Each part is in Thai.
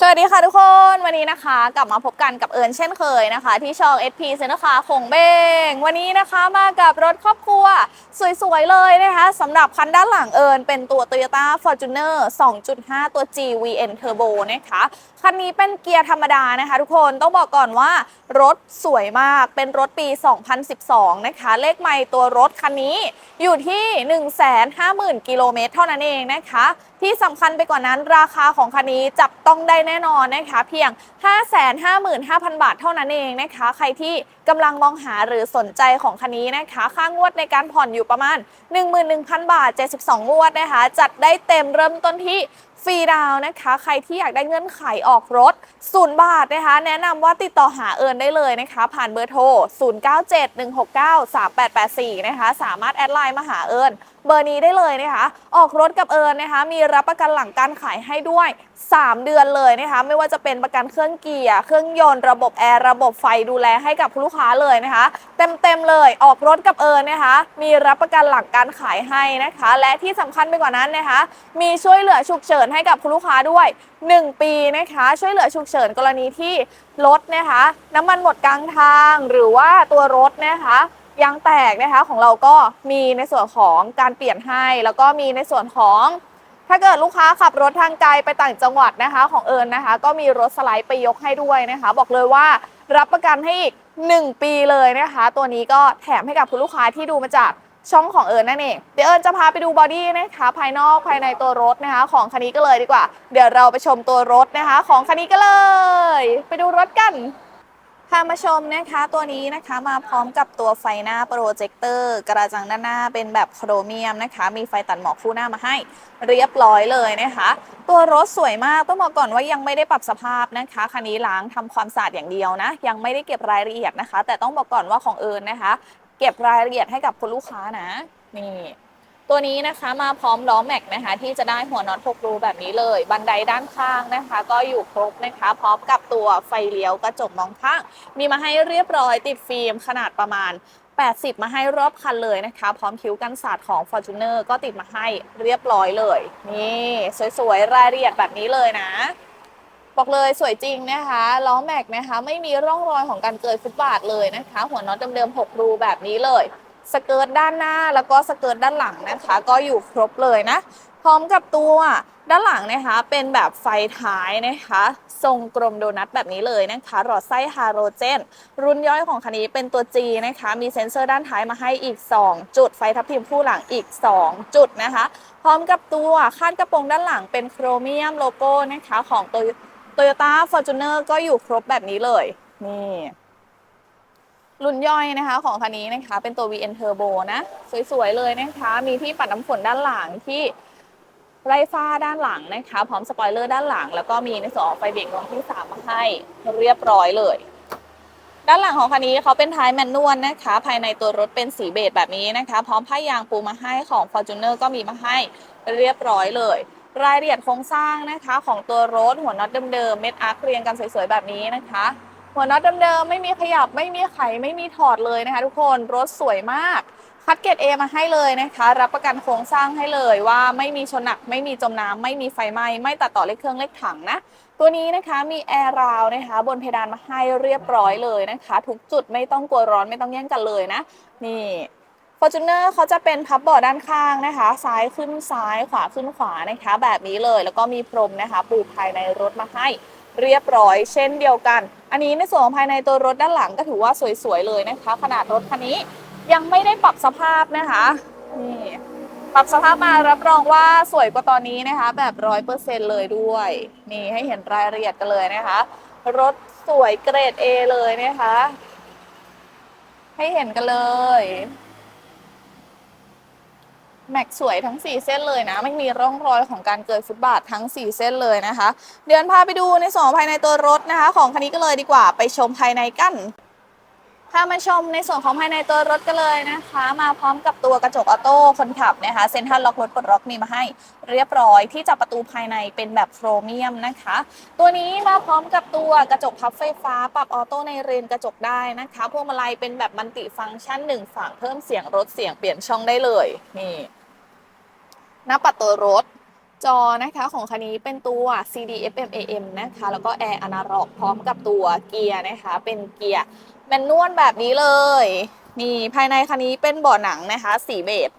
สวัสดีค่ะทุกคนวันนี้นะคะ กลับมาพบกันกับเอิญเช่นเคยนะคะ ที่ช่อง SP เซนต์คาคงเบง วันนี้นะคะมากับรถครอบครัว สวยๆ เลยนะคะสำหรับคันด้านหลังเอิญเป็นตัว Toyota Fortuner 2.5 ตัว GVN Turbo นะคะ คันนี้เป็นเกียร์ธรรมดานะคะทุกคนต้องบอกก่อนว่ารถสวยมากเป็นรถปี 2012 นะคะ เลขไมล์ตัวรถคันนี้อยู่ที่ 150,000 กิโลเมตรเท่านั้นเองนะคะ ที่สำคัญไปกว่านั้นราคาของคันนี้จับต้องได้แน่นอนนะคะ เพียง 555,000 บาทเท่านั้นเองนะคะ ใครที่กำลังมองหาหรือสนใจของคันนี้นะคะ ค่างวดในการผ่อนอยู่ประมาณ 11,000 บาท 72 งวดนะคะ จัดได้เต็มเริ่มต้นที่ ฟรีดาวนะคะ ใครที่อยากได้เงื่อนไขออกรถ0บาทนะคะ แนะนำว่าติดต่อหาเอิญได้เลยนะคะ ผ่านเบอร์โทร 0971693884 นะคะ สามารถแอดไลน์มาหาเอิญเบอร์นี้ได้เลยนะคะ ออกรถกับเอิญนะคะ มีรับประกันหลังการขายให้ด้วย 3 เดือนเลยนะคะ ไม่ว่าจะเป็นประกันเครื่องเกียร์ เครื่องยนต์ ระบบแอร์ ระบบไฟดูแลให้กับลูกค้าเลยนะคะ เต็มๆเลย ออกรถกับเอิญนะคะ มีรับประกันหลังการขายให้นะคะ และที่สำคัญไปกว่านั้นนะคะ มีช่วยเหลือฉุกเฉินให้กับคุณลูกค้าด้วย 1 ปีนะคะ ช่วยเหลือฉุกเฉินกรณีที่รถนะคะ น้ำมันหมดกลางทางหรือว่าตัวรถนะคะยางแตกนะคะของเราก็มีในส่วนของการเปลี่ยนให้ แล้วก็มีในส่วนของถ้าเกิดลูกค้าขับรถทางไกลไปต่างจังหวัดนะคะ ของเอิญนะคะ ก็มีรถสไลด์ไปยกให้ด้วยนะคะ บอกเลยว่ารับประกันให้อีก 1 ปีเลยนะคะ ตัวนี้ก็แถมให้กับคุณลูกค้าที่ดูมาจาก ช่องของเอิญนั่นเอง เดี๋ยวเอิญจะพาไปดูบอดี้นะคะภายนอกภายในตัวรถนะคะ ของคันนี้ก็เลยดีกว่า เดี๋ยวเราไปชมตัวรถนะคะ ของคันนี้ก็เลย ไปดูรถกันพามาชมนะคะตัวนี้นะคะมาพร้อมกับตัวไฟหน้าโปรเจคเตอร์กระจังด้านหน้าเป็นแบบโครเมียมนะคะ มีไฟตัดหมอกคู่หน้ามาให้เรียบร้อยเลยนะคะ ตัวรถสวยมากต้องบอกก่อนว่ายังไม่ได้ปรับสภาพนะคะคันนี้ล้างทำความสะอาดอย่างเดียวนะ ยังไม่ได้เก็บรายละเอียดนะคะ แต่ต้องบอกก่อนว่าของเอิญนะคะ ก็บรายละเอียดให้กับคุณลูกค้านะ นี่ ตัวนี้นะคะมาพร้อมล้อแม็กนะคะ ที่จะได้หัวน็อต6รูแบบนี้เลย บันไดด้านข้างนะคะ ก็อยู่ครบนะคะ พร้อมกับตัวไฟเลี้ยวกระจกมองข้าง มีมาให้เรียบร้อยติดฟิล์มขนาดประมาณ 80 มาให้รอบคันเลยนะคะ พร้อมคิ้วกันศาสตร์ของ Fortuner ก็ติดมาให้เรียบร้อยเลย นี่ สวยๆรายละเอียดแบบนี้เลยนะ บอกเลยสวยจริงนะคะล้อแม็กนะคะ ไม่มีร่องรอยของการเกิดฟุตบาทเลยนะคะ หัวน็อตเดิมๆ6รูแบบนี้เลยสเกิร์ตด้านหน้าแล้วก็สเกิร์ตด้านหลังนะคะ ก็อยู่ครบเลยนะ พร้อมกับตัวด้านหลังนะคะ เป็นแบบไฟท้ายนะคะ ทรงกลมโดนัทแบบนี้เลยนะคะ หลอดไส้ฮาโลเจน รุ่นย่อยของคันนี้เป็นตัว G นะคะ มีเซ็นเซอร์ด้านท้ายมาให้อีก 2 จุดไฟทับทิมคู่หลังอีก 2 จุดนะคะ พร้อมกับตัวคาดกระโปรงด้านหลังเป็นโครเมียมโลโก้นะคะของตัว Toyota Fortuner ก็อยู่ครบแบบนี้เลย นี่รุ่นย่อยนะคะ ของคันนี้นะคะ เป็นตัว VN Turbo นะ สวยๆเลยนะคะ มีที่ปัดน้ำฝนด้านหลังที่ไล่ฟ้าด้านหลังนะคะ พร้อมสปอยเลอร์ด้านหลัง แล้วก็มีในส่วนของไฟเบรกดวงที่ 3 มาให้เรียบร้อยเลย ด้านหลังของคันนี้เขาเป็นท้ายแมนนวลนะคะ ภายในตัวรถเป็นสีเบจแบบนี้นะคะ พร้อมผ้ายางปูมาให้ของ Fortuner ก็มีมาให้เรียบร้อยเลย รายละเอียดโครงสร้างนะคะของตัวรถหัวน็อตเดิมๆเม็ดอาร์คเรียงกันสวยๆแบบนี้นะคะ หัวน็อตเดิมๆไม่มีขยับไม่มีไขไม่มีถอดเลยนะคะ ทุกคนรถสวยมากคัดเกรด A มาให้เลยนะคะ รับประกันโครงสร้างให้เลยว่าไม่มีชนหนักไม่มีจมน้ำไม่มีไฟไหม้ไม่ตัดต่อเลขเครื่องเลขถังนะตัวนี้นะคะมีแอร์ราวนะคะ บนเพดานมาให้เรียบร้อยเลยนะคะ ทุกจุดไม่ต้องกลัวร้อนไม่ต้องแย่งกันเลยนะ นี่ Fortuner เขาจะเป็นพับเบาะด้านข้างนะคะ ซ้ายขึ้นซ้ายขวาขึ้นขวานะคะ แบบนี้เลยแล้วก็มีพรมนะคะ ปูภายในรถมาให้เรียบร้อยเช่นเดียวกัน อันนี้ในส่วนของภายในตัวรถด้านหลังก็ถือว่าสวยๆเลยนะคะ ขนาดรถคันนี้ยังไม่ได้ปรับสภาพนะคะนี่ปรับสภาพมารับรองว่าสวยกว่าตอนนี้นะคะ แบบร้อยเปอร์เซ็นเลยด้วยนี่ให้เห็นรายละเอียดกันเลยนะคะ รถสวยเกรด A เลยนะคะ ให้เห็นกันเลย แม็กสวยทั้ง 4 เส้นเลยนะ ไม่มีร่องรอยของการเกิดฟุตบาททั้ง 4 เส้นเลยนะคะ เดี๋ยวพาไปดูในส่วนภายในตัวรถนะคะ ของคันนี้ก็เลยดีกว่าไปชมภายในกัน พามาชมในส่วนของภายในตัวรถกันเลยนะคะ มาพร้อมกับตัวกระจกออโต้คนขับนะคะเซ็นทรัลล็อกรถปลดล็อกมีมาให้เรียบร้อยที่จับประตูภายในเป็นแบบโครเมียมนะคะ ตัวนี้มาพร้อมกับตัวกระจกพับไฟฟ้า ปรับออโต้ในเรนกระจกได้นะคะพวงมาลัยเป็นแบบมัลติฟังก์ชันหนึ่งฝั่งเพิ่มเสียงรถเสียงเปลี่ยนช่องได้เลยนี่หน้าปัดตัวรถ จอนะคะของคันนี้เป็นตัว CD FM AM นะคะ แล้วก็แอร์อนาล็อกพร้อมกับตัวเกียร์นะคะ เป็นเกียร์แมนนวลแบบนี้เลย นี่ภายในคันนี้เป็นเบาะหนังนะคะ สีเบจ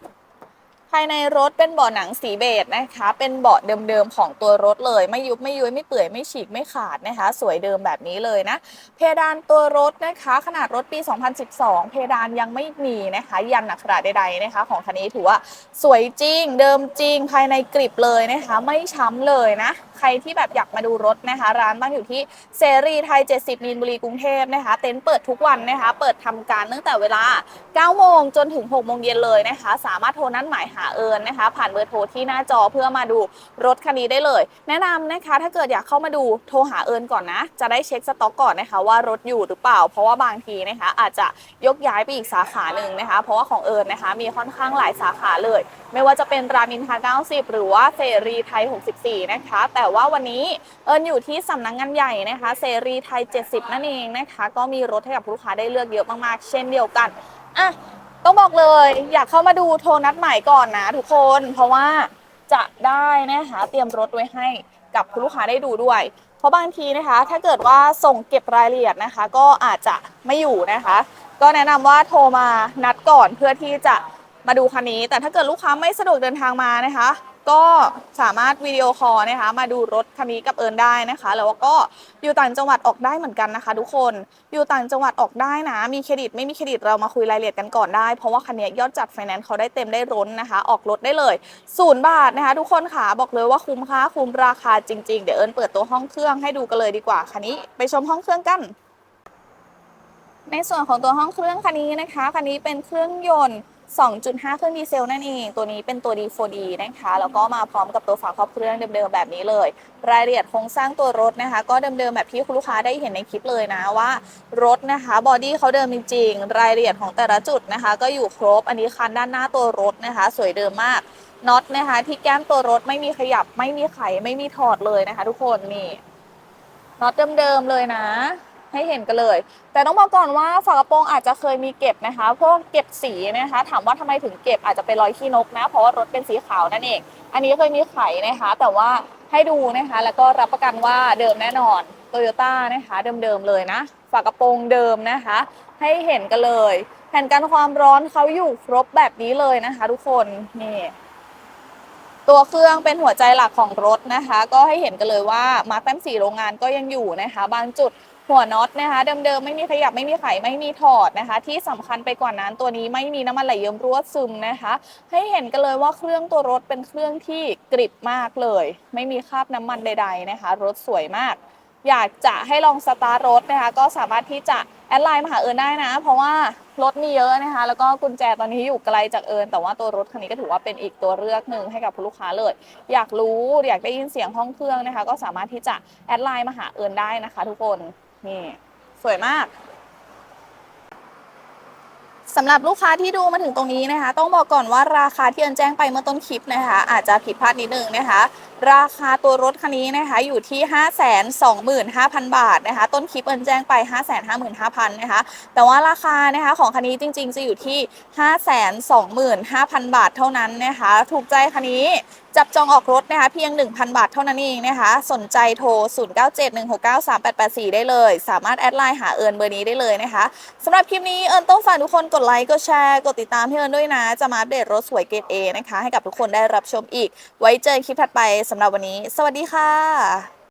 ายในรถเป็นเบาะหนังสีเบจนะคะ เป็นเบาะเดิมๆของตัวรถเลย ไม่ยุบไม่ยุ้ยไม่เปื่อยไม่ฉีกไม่ขาดนะคะ สวยเดิมแบบนี้เลยนะ เพดานตัวรถนะคะ ขนาดรถปี 2012 เพดานยังไม่มีนะคะ ยันอักขระใดๆนะคะ ของคันนี้ถือว่าสวยจริง เดิมจริงภายในกริบเลยนะคะ ไม่ช้ำเลยนะใครที่แบบอยากมาดูรถนะคะ ร้านตั้งอยู่ที่เสรีไทย 70มีนบุรีกรุงเทพนะคะ เต็นท์เปิดทุกวันนะคะ เปิดทำการตั้งแต่เวลา 9 โมงจนถึง 6 โมงเย็นเลยนะคะ สามารถโทรนัดหมายหาเอิญนะคะ ผ่านเบอร์โทรที่หน้าจอเพื่อมาดูรถคันนี้ได้เลย แนะนำนะคะ ถ้าเกิดอยากเข้ามาดูโทรหาเอิญก่อนนะ จะได้เช็คสต็อกก่อนนะคะว่ารถอยู่หรือเปล่า เพราะว่าบางทีนะคะ อาจจะยกย้ายไปอีกสาขาหนึ่งนะคะ เพราะว่าของเอิญนะคะ มีค่อนข้างหลายสาขาเลย ไม่ว่าจะเป็นรามินทา90 หรือว่าเสรีไทย 64 นะคะ แต่แต่ว่าวันนี้เอิญอยู่ที่สำนักงงานใหญ่นะคะเสรีไทย 70 นั่นเองนะคะ ก็มีรถให้กับลูกค้าได้เลือกเยอะมากๆ เช่นเดียวกันอะต้องบอกเลยอยากเข้ามาดูโทรนัดหมายก่อนนะทุกคนเพราะว่าจะได้นะคะเตรียมรถไว้ให้กับคุณลูกค้าได้ดูด้วย เพราะบางทีนะคะ ถ้าเกิดว่าส่งเก็บรายละเอียดนะคะ ก็อาจจะไม่อยู่นะคะ ก็แนะนำว่าโทรมานัดก่อนเพื่อที่จะมาดูคันนี้ แต่ถ้าเกิดลูกค้าไม่สะดวกเดินทางมานะคะ ก็สามารถวิดีโอคอลนะคะมาดูรถคันนี้กับเอิญได้นะคะ แล้วก็อยู่ต่างจังหวัดออกได้เหมือนกันนะคะ ทุกคนอยู่ต่างจังหวัดออกได้นะ มีเครดิตไม่มีเครดิตเรามาคุยรายละเอียดกันก่อนได้ เพราะว่าคันนี้ยอดจัดไฟแนนซ์เขาได้เต็มได้ร้นนะคะ ออกรถได้เลยศูนย์บาทนะคะ ทุกคนค่ะบอกเลยว่าคุ้มค่าคุ้มราคาจริง ๆ เดี๋ยวเอิญเปิดตัวห้องเครื่องให้ดูกันเลยดีกว่าคันนี้ไปชมห้องเครื่องกันในส่วนของตัวห้องเครื่องคันนี้นะคะ คันนี้เป็นเครื่องยนต์ 2.5 เครื่องดีเซลนั่นเอง ตัวนี้เป็นตัว D4D นะคะ แล้วก็มาพร้อมกับตัวฝาครอบเครื่องเดิมๆแบบนี้เลย รายละเอียดโครงสร้างตัวรถนะคะ ก็เดิมๆแบบที่คุณลูกค้าได้เห็นในคลิปเลยนะว่ารถนะคะบอดี้เขาเดิมจริงๆ รายละเอียดของแต่ละจุดนะคะ ก็อยู่ครบ อันนี้คันด้านหน้าตัวรถนะคะ สวยเดิมมาก น็อตนะคะที่แก้มตัวรถไม่มีขยับ ไม่มีไข ไม่มีถอดเลยนะคะ ทุกคนนี่ น็อตเดิมๆเลยนะ ให้เห็นกันเลย แต่ต้องบอกก่อนว่าฝากระโปรงอาจจะเคยมีเก็บนะคะพวกเก็บสีนะคะ ถามว่าทำไมถึงเก็บอาจจะเป็นรอยขี้นกนะ เพราะว่ารถเป็นสีขาวนั่นเอง อันนี้เคยมีไขนะคะ แต่ว่าให้ดูนะคะ แล้วก็รับประกันว่าเดิมแน่นอนโตโยต้านะคะเดิมๆเลยนะฝากระโปรงเดิมนะคะ ให้เห็นกันเลยแผ่นกันความร้อนเขาอยู่ครบแบบนี้เลยนะคะ ทุกคนนี่ตัวเครื่องเป็นหัวใจหลักของรถนะคะ ก็ให้เห็นกันเลยว่ามาร์คแต้มสีโรงงานก็ยังอยู่นะคะ บางจุด หัวน็อตนะคะ เดิมๆไม่มีขยับไม่มีไขไม่มีถอดนะคะ ที่สำคัญไปกว่านั้นตัวนี้ไม่มีน้ำมันไหลเยิ้มรั่วซึมนะคะ ให้เห็นกันเลยว่าเครื่องตัวรถเป็นเครื่องที่กริบมากเลย ไม่มีคราบน้ำมันใด ๆนะคะ รถสวยมาก อยากจะให้ลองสตาร์ทรถนะคะ ก็สามารถที่จะแอดไลน์มาหาเอิญได้นะ เพราะว่ารถมีเยอะนะคะ แล้วก็กุญแจตอนนี้อยู่ไกลจากเอิญแต่ว่าตัวรถคันนี้ก็ถือว่าเป็นอีกตัวเลือกหนึ่งให้กับผู้ลูกค้าเลย อยากรู้อยากได้ยินเสียงห้องเครื่องนะคะ ก็สามารถที่จะแอดไลน์มาหาเอิญได้นะคะ ทุกคน นี่สวยมากสำหรับลูกค้าที่ดูมาถึงตรงนี้นะคะ ต้องบอกก่อนว่าราคาที่เอิญแจ้งไปเมื่อต้นคลิปนะคะ อาจจะผิดพลาดนิดนึงนะคะ ราคาตัวรถคันนี้นะคะอยู่ที่ 525,000 บาทนะคะ ต้นคลิปเอิญแจ้งไป 555,000นะคะ แต่ว่าราคานะคะของคันนี้จริง ๆ จะอยู่ที่ 525,000 บาทเท่านั้นนะคะ ถูกใจคันนี้ จับจองออกรถนะคะเพียง 1,000 บาทเท่านั้นเองนะคะ สนใจโทร 0971693884 ได้เลย สามารถแอดไลน์หาเอิญเบอร์นี้ได้เลยนะคะสำหรับคลิปนี้เอิญต้องฝากทุกคนกดไลค์กดแชร์กดติดตามให้เอิญด้วยนะ จะมาอัปเดตรถสวยเกรด A นะคะ ให้กับทุกคนได้รับชมอีก ไว้เจอคลิปถัดไปสำหรับวันนี้ สวัสดีค่ะ